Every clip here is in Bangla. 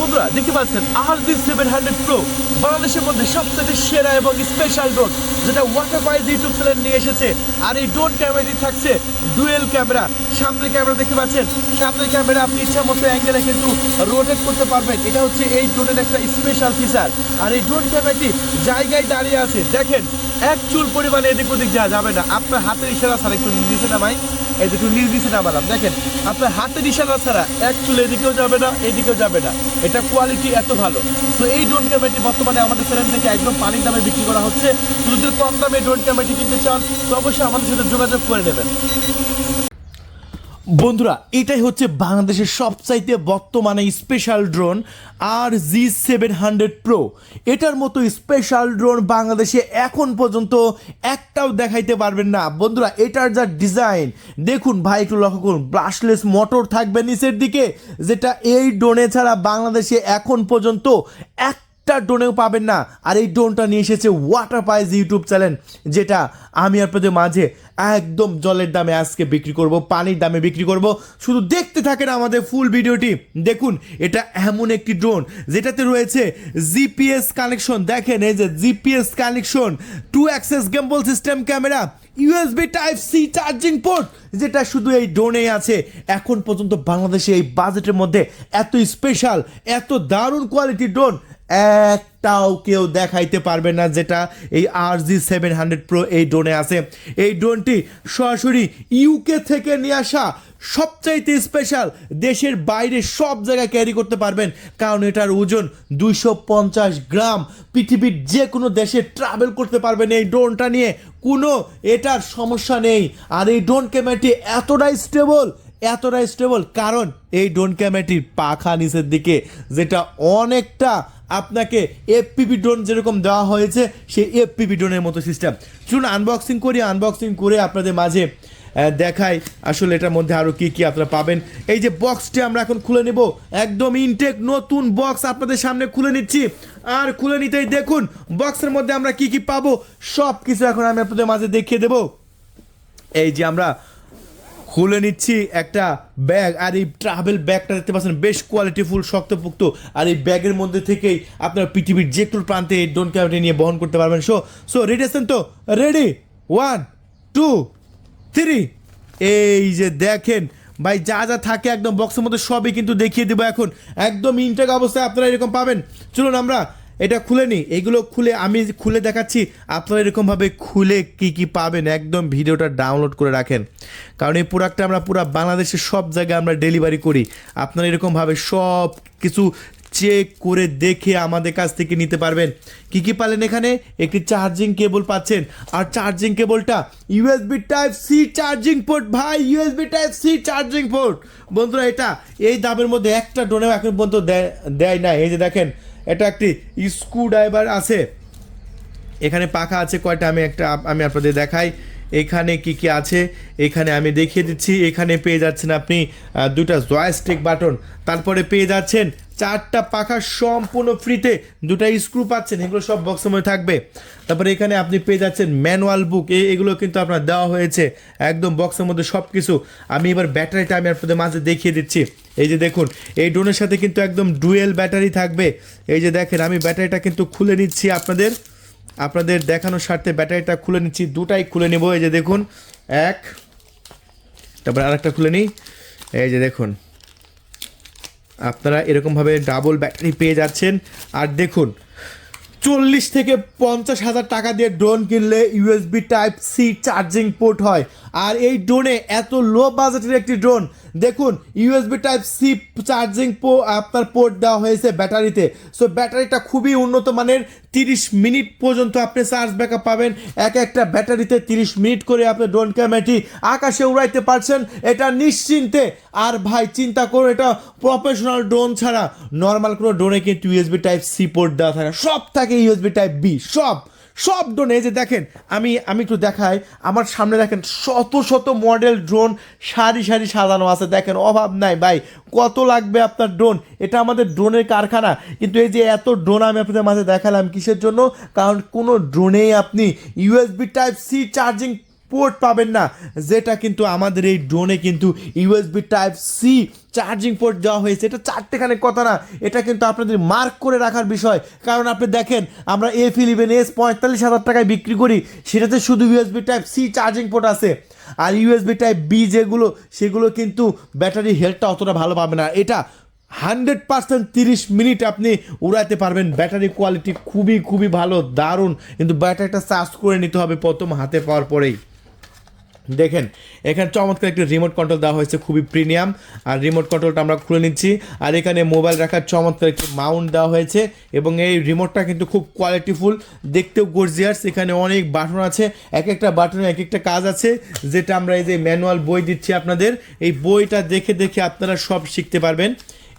বন্ধুরা, দেখতে পাচ্ছেন আর জি সেভেন হান্ড্রেড প্রো বাংলাদেশের মধ্যে সবথেকে সেরা এবং স্পেশাল ড্রোন যেটা ওয়াটার পাইজ ইউটিউব চ্যানেল নিয়ে এসেছে। আর এই ড্রোন ক্যামেরাটি থাকছে ডুয়েল ক্যামেরা সামনের ক্যামেরা দেখতে পাচ্ছেন, সামনের ক্যামেরা আপনি ইচ্ছা মতো অ্যাঙ্গেলে কিন্তু রোটেট করতে পারবেন। এটা হচ্ছে এই ড্রোনের একটা স্পেশাল ফিচার আর এই ড্রোন ক্যামেরাটি জায়গায় দাঁড়িয়ে আছে। দেখেন, এক চুল পরিমাণে এদিক ওদিক যাওয়া যাবে না। আপনার হাতের ইশারা ছাড়া একটু নিচে নামাই। এই যে একটু নিচ নামালাম, দেখেন, আপনার হাতের ইশারা ছাড়া এক চুল এদিকেও যাবে না, এদিকেও যাবে না। এটা কোয়ালিটি এত ভালো। তো এই ড্রোন ক্যামেরাটি বর্তমানে আমাদের চ্যানেল থেকে একদম পানির দামে বিক্রি করা হচ্ছে। যদি কম দামে ড্রোন ক্যামেরাটি কিনতে চান, তো অবশ্যই আমাদের সাথে যোগাযোগ করে নেবেন। বন্ধুরা, এটাই হচ্ছে বাংলাদেশের সবচাইতে বর্তমানে special drone R G seven hundred pro এটার মতো স্পেশাল ড্রোন বাংলাদেশে এখন পর্যন্ত একটাও দেখাইতে পারবেন না। বন্ধুরা, এটার যা ডিজাইন দেখুন ভাই, একটু লক্ষ্য করুন ব্রাশলেস মোটর থাকবে নিচের দিকে, যেটা এই ড্রোনে ছাড়া বাংলাদেশে এখন পর্যন্ত এক একটা ড্রোনেও পাবেন না। আর এই ড্রোনটা নিয়ে এসেছে ওয়াটার পাইজ ইউটিউব চ্যানেল যেটা আমি আপনাদের মাঝে একদম জলের দামে আজকে বিক্রি করব, পানির দামে বিক্রি করব। শুধু দেখতে থাকেন আমাদের ফুল ভিডিওটি। দেখুন, এটা এমন একটি ড্রোন, যেটাতে রয়েছে জিপিএস কানেকশন দেখেন, এই যে GPS connection two axis gimbal system camera USB type C charging port যেটা শুধু এই ড্রোনেই আছে। এখন পর্যন্ত বাংলাদেশে এই বাজেটের মধ্যে এত স্পেশাল এত দারুণ কোয়ালিটির ড্রোন একটাও কেউ দেখাইতে পারবে না যেটা এই R G seven hundred pro এই ড্রোনে আছে। এই ড্রোনটি সরাসরি ইউকে থেকে নিয়ে আসা সবচাইতে স্পেশাল দেশের বাইরে সব জায়গায় ক্যারি করতে পারবেন। কারণ এটার ওজন দুইশো পঞ্চাশ গ্রাম। পৃথিবীর যে কোনো দেশে ট্রাভেল করতে পারবেন এই ড্রোনটা নিয়ে। কোনো এটার সমস্যা নেই। আর এই ড্রোন ক্যামেরাটি এতটাই স্টেবল এতটাই স্টেবল কারণ এই ড্রোন ক্যামেরাটির পাখা নিচের দিকে, যেটা অনেকটা আপনাকে এফপিপি ড্রোন যেরকম দেওয়া হয়েছে, সেই এফপিপি ড্রোনের মতো সিস্টেম চলুন আনবক্সিং করি। আনবক্সিং করে আপনাদের মাঝে দেখাই আসলে এটার মধ্যে আরও কি কি আপনারা পাবেন। এই যে বক্সটি আমরা এখন খুলে নেব। একদম ইনটেক নতুন বক্স আপনাদের সামনে খুলে নিচ্ছি। আর খুলে নিতেই দেখুন বক্সের মধ্যে আমরা কি কি পাবো সব কিছু এখন আমি আপনাদের মাঝে দেখিয়ে দেবো। এই যে আমরা খুলে নিচ্ছি একটা ব্যাগ, আর এই ট্রাভেল ব্যাগটা দেখতে পাচ্ছেন, বেশ কোয়ালিটি কোয়ালিটিফুল শক্তপোক্ত। আর এই ব্যাগের মধ্যে থেকেই আপনার পৃথিবীর যে কোনো প্রান্তে এই ড্রোন ক্যামেরাটি নিয়ে বহন করতে পারবেন। সো সো রেডি আছেন তো? রেডি ওয়ান টু থ্রি এই যে দেখেন, ভাই, যা যা থাকে একদম বক্সের মধ্যে সবই কিন্তু দেখিয়ে দেবো এখন। একদম ইনটেক অবস্থায় আপনারা এরকম পাবেন। চলুন আমরা এটা খুলে নিই এগুলো খুলে আমি খুলে দেখাচ্ছি, আপনারা এরকমভাবে খুলে কি কি পাবেন, একদম ভিডিওটা ডাউনলোড করে রাখেন। কারণ এই প্রোডাক্টটা আমরা পুরো বাংলাদেশের সব জায়গায় আমরা ডেলিভারি করি। আপনারা এরকমভাবে সব কিছু চেক করে দেখে আমাদের কাছ থেকে নিতে পারবেন। কি কি পালেন এখানে? একটি চার্জিং কেবল পাচ্ছেন। আর চার্জিং কেবলটা USB type C charging port ভাই USB type C charging port বন্ধুরা, এটা এই দামের মধ্যে একটা ডোনেও এখন পর্যন্ত দেয় না এই যে দেখেন এটা একটি স্ক্রু ড্রাইভার আছে। এখানে পাখা আছে কয়টা? আমি একটা, আমি আপনাদের দেখাই। এখানে কি কি আছে? এখানে আমি দেখিয়ে দিচ্ছি। এখানে পেয়ে যাচ্ছেন আপনি দুটা জয়স্টিক বাটন তারপরে পেয়ে যাচ্ছেন চারটা পাখা সম্পূর্ণ ফ্রিতে দুটা স্ক্রু পাচ্ছেন, এগুলো সব বক্সের মধ্যে থাকবে। তারপরে এখানে আপনি পেয়ে যাচ্ছেন ম্যানুয়াল বুক এগুলো কিন্তু আপনার দেওয়া হয়েছে, একদম বক্সের মধ্যে সব কিছু আমি এবার ব্যাটারিটা আমি আপনাদের মাঝে দেখিয়ে দিচ্ছি। এই যে দেখুন, এই ড্রোনের সাথে কিন্তু একদম ডুয়েল ব্যাটারি থাকবে। এই যে দেখেন, আমি ব্যাটারিটা কিন্তু খুলে নিচ্ছি আপনাদের। আপনাদের দেখানোর স্বার্থে ব্যাটারিটা খুলে নিচ্ছি, দুটাই খুলে নেব। এই যে দেখুন, এক, তারপর আরেকটা খুলে নিই। এই যে দেখুন, আপনারা এরকমভাবে ডাবল ব্যাটারি পেয়ে যাচ্ছেন। আর দেখুন, চল্লিশ থেকে পঞ্চাশ হাজার টাকা দিয়ে ড্রোন কিনলে USB type C charging port হয়। আর এই ড্রোনে এত লো বাজেটের একটি ড্রোন দেখুন ইউএসবি টাইপ সি চার্জিং পো আপনার পোর্ট দেওয়া হয়েছে ব্যাটারিতে। সো ব্যাটারিটা খুবই উন্নত মানের, তিরিশ মিনিট পর্যন্ত আপনি চার্জ ব্যাকআপ পাবেন। এক একটা ব্যাটারিতে তিরিশ মিনিট করে আপনি ড্রোন ক্যামেরাটি আকাশে উড়াইতে পারছেন। এটা নিশ্চিন্তে। আর ভাই, চিন্তা করুন, এটা প্রফেশনাল ড্রোন ছাড়া নর্মাল কোনো ড্রোনে কিন্তু ইউএসবি টাইপ সি পোর্ট দেওয়া থাকে সব থাকে ইউএসবি টাইপ বি সব। সব ড্রোন, এই যে দেখেন, আমি আমি একটু দেখাই। আমার সামনে দেখেন শত শত মডেল ড্রোন সারি সারি সাজানো আছে। দেখেন, অভাব নাই ভাই। কত লাগবে আপনার ড্রোন? এটা আমাদের ড্রোনের কারখানা। কিন্তু এই যে এত ড্রোন আমি আপনাদের মাঝে দেখালাম কিসের জন্য? কারণ কোনো ড্রোনেই আপনি USB type C charging port পাবেন না। যেটা কিন্তু আমাদের এই ড্রোনে কিন্তু USB type C charging port দেওয়া হয়েছে। এটা চারটেখানে কথা না। এটা কিন্তু আপনাদের মার্ক করে রাখার বিষয়। কারণ আপনি দেখেন, আমরা এফ ইলেভেন এস পঁয়তাল্লিশ হাজার টাকায় বিক্রি করি। সেটাতে শুধু USB type C charging port আছে। আর ইউএসবি টাইপ বি যেগুলো, সেগুলো কিন্তু ব্যাটারি হেলথটা অতটা ভালো পাবে না। এটা হান্ড্রেড পার্সেন্ট তিরিশ মিনিট আপনি উড়াতে পারবেন। ব্যাটারি কোয়ালিটি খুবই খুবই ভালো, দারুণ। কিন্তু ব্যাটারিটা চার্জ করে নিতে হবে প্রথম হাতে পাওয়ার পরেই। দেখেন, এখানে চমৎকার একটি রিমোট কন্ট্রোল দেওয়া হয়েছে, খুবই প্রিমিয়াম আর রিমোট কন্ট্রোলটা আমরা খুলে নিচ্ছি। আর এখানে মোবাইল রাখার চমৎকার একটি মাউন্ট দেওয়া হয়েছে এবং এই রিমোটটা কিন্তু খুব কোয়ালিটিফুল দেখতেও গর্জিয়াস এখানে অনেক বাটন আছে। এক একটা বাটনে এক একটা কাজ আছে, যেটা আমরা এই যে ম্যানুয়াল বই দিচ্ছি আপনাদের, এই বইটা দেখে দেখে আপনারা সব শিখতে পারবেন।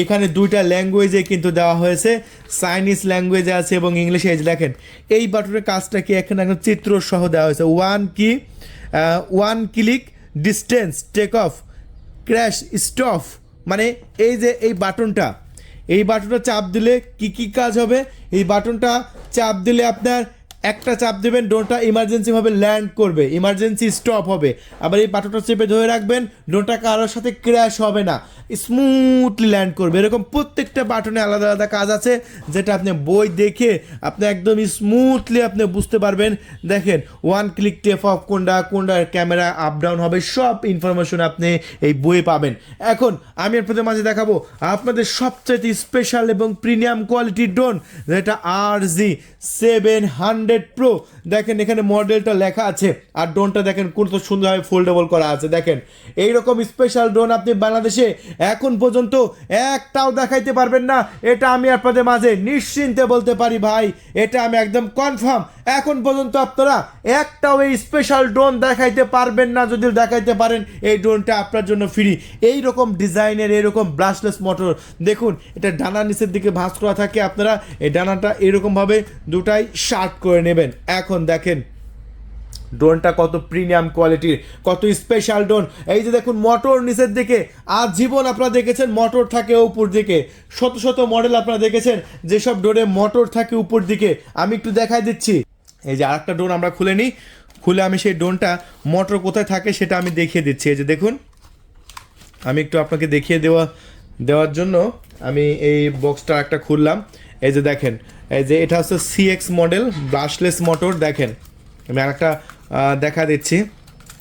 এখানে দুইটা ল্যাঙ্গুয়েজে কিন্তু দেওয়া হয়েছে চাইনিজ ল্যাঙ্গুয়েজে আছে এবং ইংলিশে দেখেন, এই বাটনের কাজটা কি এখানে একটা চিত্র সহ দেওয়া হয়েছে। One key one click distance take off crash stop মানে এই যে এই বাটনটা এই বাটনটা চাপ দিলে কি কি কাজ হবে? এই বাটনটা চাপ দিলে আপনার একটা চাপ দেবেন, ড্রোনটা ইমার্জেন্সিভাবে ল্যান্ড করবে ইমার্জেন্সি স্টপ হবে। আবার এই বাটনটা চেপে ধরে রাখবেন, ড্রোনটা কারোর সাথে ক্র্যাশ হবে না। স্মুথলি ল্যান্ড করবে। এরকম প্রত্যেকটা বাটনে আলাদা আলাদা কাজ আছে, যেটা আপনি বই দেখে আপনি একদম স্মুথলি আপনি বুঝতে পারবেন। দেখেন ওয়ান ক্লিক টেপ অফ কোনটা কোনটা ক্যামেরা আপ ডাউন হবে, সব ইনফরমেশন আপনি এই বইয়ে পাবেন। এখন আমি আপনাদের মাঝে দেখাবো আপনাদের সবচেয়ে স্পেশাল এবং প্রিমিয়াম কোয়ালিটির ড্রোন যেটা R G seven hundred pro দেখেন এখানে মডেলটা লেখা আছে। আর ড্রোনটা দেখেন কত সুন্দরভাবে ফোল্ডেবল করা আছে। দেখেন, এইরকম স্পেশাল ড্রোন আপনি বাংলাদেশে এখন পর্যন্ত একটাও দেখাইতে পারবেন না। এটা আমি আপনাদের মাঝে নিশ্চিন্তে বলতে পারি ভাই। এটা আমি একদম কনফার্ম এখন পর্যন্ত আপনারা একটাও এই স্পেশাল ড্রোন দেখাইতে পারবেন না যদি দেখাইতে পারেন, এই ড্রোনটা আপনার জন্য ফ্রি এই রকম ডিজাইনের এরকম ব্রাশলেস মোটর দেখুন, এটা ডানা নিচের দিকে ভাঁজ করা থাকে আপনারা, এই ডানাটা এরকমভাবে দুটাই শার্ট করে নেবেন। এখন দেখেন ড্রোনটা কত প্রিমিয়াম কোয়ালিটির কত স্পেশাল ড্রোন এই যে দেখুন মোটর নিচের দিকে আজ জীবন আপনারা দেখেছেন মোটর থাকে উপর দিকে। শত শত মডেল আপনারা দেখেছেন, যেসব ড্রোনে মোটর থাকে উপর দিকে। আমি একটু দেখাই দিচ্ছি। এই যে আরেকটা ড্রোন আমরা খুলে নিই। খুলে আমি সেই ড্রোনটা, মোটর কোথায় থাকে সেটা আমি দেখিয়ে দিচ্ছি। এই যে দেখুন, আমি একটু আপনাকে দেখিয়ে দেওয়া, দেওয়ার জন্য আমি এই বক্সটা একটা খুললাম। এই যে দেখেন, এই যে এটা হচ্ছে সিএক্স মডেল ব্রাশলেস মোটর দেখেন। আমি আরেকটা দেখা দিচ্ছি।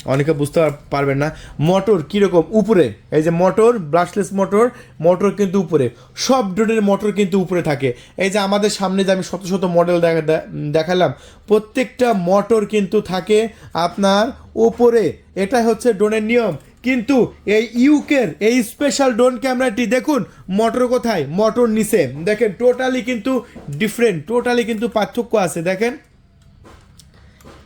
অনেকে বুঝতে পার- পারবেন না। মোটর কীরকম? উপরে। এই যে মোটর ব্রাশলেস মোটর মোটর কিন্তু উপরে। সব ড্রোনের মোটর কিন্তু উপরে থাকে। এই যে আমাদের সামনে যে আমি শত শত মডেল দেখা দেখালাম, প্রত্যেকটা মোটর কিন্তু থাকে আপনার উপরে। এটাই হচ্ছে ড্রোনের নিয়ম। কিন্তু এই ইউকের, এই স্পেশাল ড্রোন ক্যামেরাটি দেখুন, মোটর কোথায়? মোটর নিচে। দেখেন টোটালি কিন্তু ডিফারেন্ট টোটালি কিন্তু পার্থক্য আছে। দেখেন।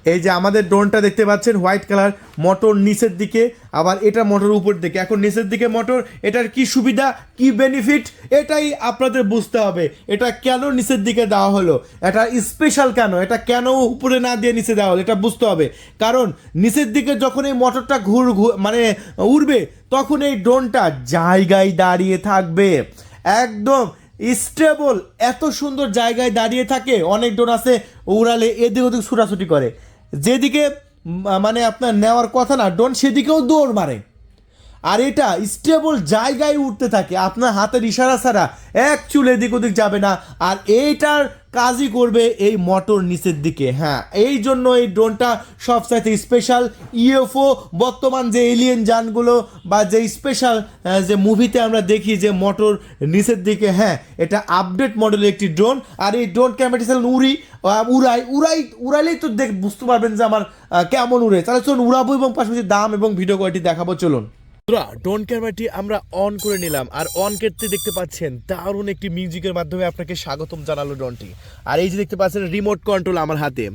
এই যে আমাদের ড্রোনটা দেখতে পাচ্ছেন, হোয়াইট কালার, মোটর নিচের দিকে, আবার এটা মোটর উপর দিকে। এখন নিচের দিকে মোটর, এটার কি সুবিধা, কি বেনিফিট এটাই আপনাদের বুঝতে হবে। এটা কেন নিচের দিকে দেওয়া হলো? এটা স্পেশাল কেন? এটা কেন উপরে না দিয়ে নিচে দেওয়া হলো? এটা বুঝতে হবে। কারণ নিচের দিকে যখন এই মোটরটা ঘুর মানে উড়বে, তখন এই ড্রোনটা জায়গায় দাঁড়িয়ে থাকবে। একদম স্টেবল এত সুন্দর জায়গায় দাঁড়িয়ে থাকে। অনেক ড্রোন আছে, উড়ালে এদিক ওদিক ছুটাছুটি করে। যেদিকে মানে আপনার নেওয়ার কথা না ড্রোন সেদিকেও দৌড় মারে। আর এটা স্টেবল জায়গায় উঠতে থাকে। আপনার হাতের ইশারা ছাড়া এক চুল এদিক ওদিক যাবে না। আর এইটার কাজই করবে এই মোটর নিচের দিকে। হ্যাঁ এই জন্য এই ড্রোনটা সবচাইতে স্পেশাল ইউএফও বর্তমান যে এলিয়েন যানগুলো বা যে স্পেশাল যে মুভিতে আমরা দেখি যে মোটর নিচের দিকে হ্যাঁ এটা আপডেট মডেলের একটি ড্রোন আর এই ড্রোন ক্যামেরাটি চালান উড়ি উড়াই উড়াই উড়াইলেই তো দেখ, বুঝতে পারবেন যে আমার কেমন উড়ে। তাহলে চলুন, উড়াবো এবং পাশাপাশি দাম এবং ভিডিও কোয়ালিটি দেখাবো, চলুন। ড্রোন ক্যামেরাটি আমরা অন করে নিলাম। আর অন করতে দেখতে পাচ্ছেন, দারুণ একটি মিউজিকের মাধ্যমে আপনাকে স্বাগতম জানালো ড্রোনটি আর এই যে দেখতে পাচ্ছেন রিমোট কন্ট্রোল আমার হাতে।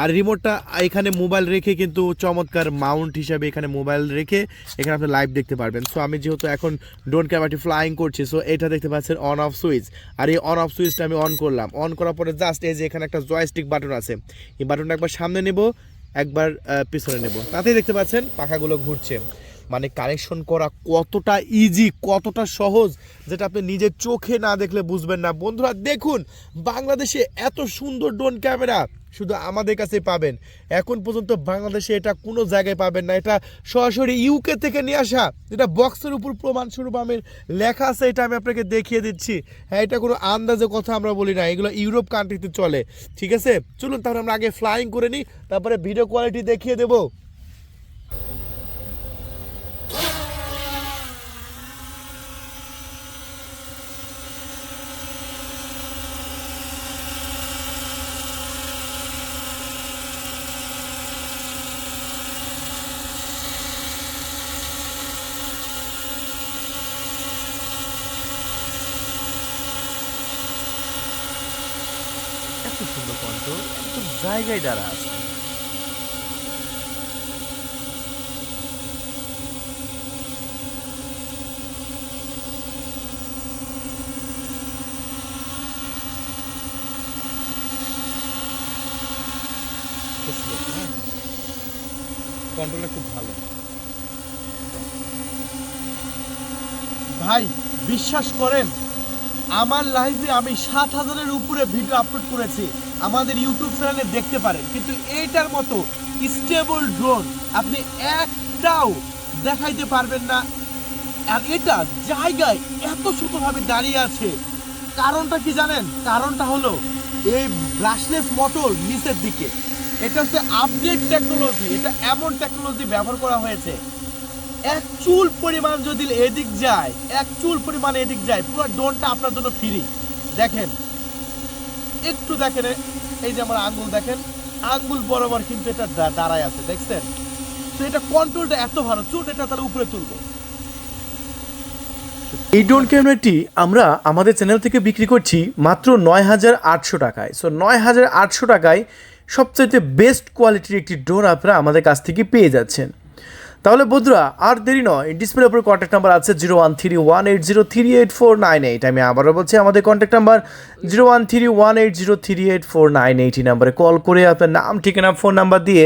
আর রিমোটটা এখানে মোবাইল রেখে কিন্তু চমৎকার মাউন্ট হিসাবে এখানে মোবাইল রেখে এখানে আপনি লাইভ দেখতে পারবেন। সো আমি যেহেতু এখন ড্রোন ক্যামেরাটি ফ্লাইং করছি সো এটা দেখতে পাচ্ছেন অন অফ সুইচ আর এই অন অফ সুইচটা আমি অন করলাম। অন করার পরে জাস্ট এই যে এখানে একটা জয়স্টিক বাটন আছে। এই বাটনটা একবার সামনে নেব, একবার পিছনে নেব। তাতেই দেখতে পাচ্ছেন, পাখাগুলো ঘুরছে। মানে কানেকশন করা কতটা ইজি কতটা সহজ, যেটা আপনি নিজের চোখে না দেখলে বুঝবেন না। বন্ধুরা, দেখুন, বাংলাদেশে এত সুন্দর ড্রোন ক্যামেরা শুধু আমাদের কাছে পাবেন। এখন পর্যন্ত বাংলাদেশে এটা কোনো জায়গায় পাবেন না। এটা সরাসরি ইউকে থেকে নিয়ে আসা, যেটা বক্সের উপর প্রমাণ প্রমাণস্বরূপ আমি লেখা আছে, এটা আমি আপনাকে দেখিয়ে দিচ্ছি। হ্যাঁ এটা কোনো আন্দাজে কথা আমরা বলি না, এগুলো ইউরোপ কান্ট্রিতে চলে। ঠিক আছে? চলুন তাহলে আমরা আগে ফ্লাইং করে নিই, তারপরে ভিডিও কোয়ালিটি দেখিয়ে দেবো। সুন্দর একদম জায়গায় দাঁড়া আছে। কন্ট্রোলটা খুব ভালো। ভাই, বিশ্বাস করেন, আমার লাইফে আমি সাত হাজারের উপরে ভিডিও আপলোড করেছি। আমাদের ইউটিউব চ্যানেলে দেখতে পারেন। কিন্তু এইটার মতো স্টেবল ড্রোন আপনি একটাও দেখাইতে পারবেন না। আর এটা জায়গায় এত সুন্দরভাবে দাঁড়িয়ে আছে। কারণটা কি জানেন? কারণটা হলো এই ব্রাশলেস মোটর নিচের দিকে। এটা হচ্ছে আপডেট টেকনোলজি এটা এমন টেকনোলজি ব্যবহার করা হয়েছে। এক চুল পরিমাণ যদি এদিক যায়, এক চুল পরিমাণ এদিক যায়, পুরো ড্রোনটা আপনার জন্য ফ্রি দেখেন একটু দেখেন, এই যে আমার আঙ্গুল দেখেন, আঙ্গুল বরাবর কিন্তু এটা দাঁড়ায় আছে, দেখছেন? তো এটা কন্ট্রোলটা এত ভালো চুল এটা তাহলে উপরে তুলবো। এই ড্রোন ক্যামেরাটি আমরা আমাদের চ্যানেল থেকে বিক্রি করছি মাত্র নয় হাজার আটশো টাকায়। সো নয় হাজার আটশো টাকায় সবচাইতে বেস্ট কোয়ালিটির একটি ড্রোন আপনারা আমাদের কাছ থেকে পেয়ে যাচ্ছেন। তাহলে বন্ধুরা, আর দেরি নয় ডিসপ্লের উপর কন্ট্যাক্ট নাম্বার আছে zero one three one eight zero three eight four nine eight আমি আবারও বলছি, আমাদের contact number zero one three one eight zero three eight four nine eight এই নাম্বারে কল করে আপনার নাম, ঠিকানা ফোন নাম্বার দিয়ে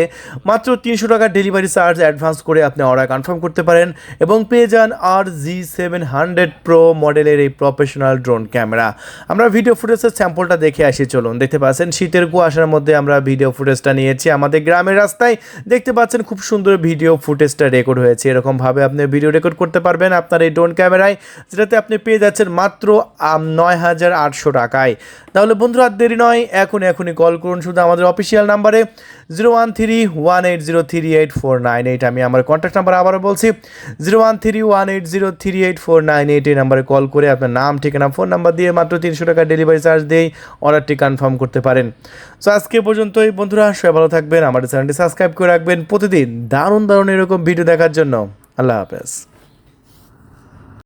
মাত্র তিনশো টাকা ডেলিভারি চার্জ অ্যাডভান্স করে আপনি অর্ডার কনফার্ম করতে পারেন এবং পেয়ে যান R G seven hundred pro মডেলের এই প্রফেশনাল ড্রোন ক্যামেরা আমরা ভিডিও ফুটেজের স্যাম্পলটা দেখে আসি, চলুন। দেখতে পাচ্ছেন, শীতের কুয়াশার মধ্যে আমরা ভিডিও ফুটেজটা নিয়েছি। আমাদের গ্রামের রাস্তায় দেখতে পাচ্ছেন, খুব সুন্দর ভিডিও ফুটেজটা রেকর্ড হয়েছে। এরকমভাবে আপনি ভিডিও রেকর্ড করতে পারবেন আপনার এই ড্রোন ক্যামেরায় যেটাতে আপনি পেয়ে যাচ্ছেন মাত্র নয় হাজার আটশো টাকায়। তাহলে বন্ধুরা দেরি নয় এখন এখনই কল করুন শুধু আমাদের অফিসিয়াল নাম্বারে zero one three one eight zero three eight four nine eight আমি আমার কন্ট্যাক্ট নাম্বার আবারও বলছি zero one three one eight zero three eight four nine eight এই নাম্বারে কল করে আপনার নাম, ঠিকানা ফোন নাম্বার দিয়ে মাত্র তিনশো টাকা ডেলিভারি চার্জ দিয়েই অর্ডারটি কনফার্ম করতে পারেন। সো আজকে পর্যন্তই, বন্ধুরা, সবাই ভালো থাকবেন, আমাদের চ্যানেলটি সাবস্ক্রাইব করে রাখবেন, প্রতিদিন দারুণ দারুণ এরকম ভিডিও দেখার জন্য। আল্লাহ হাফেজ।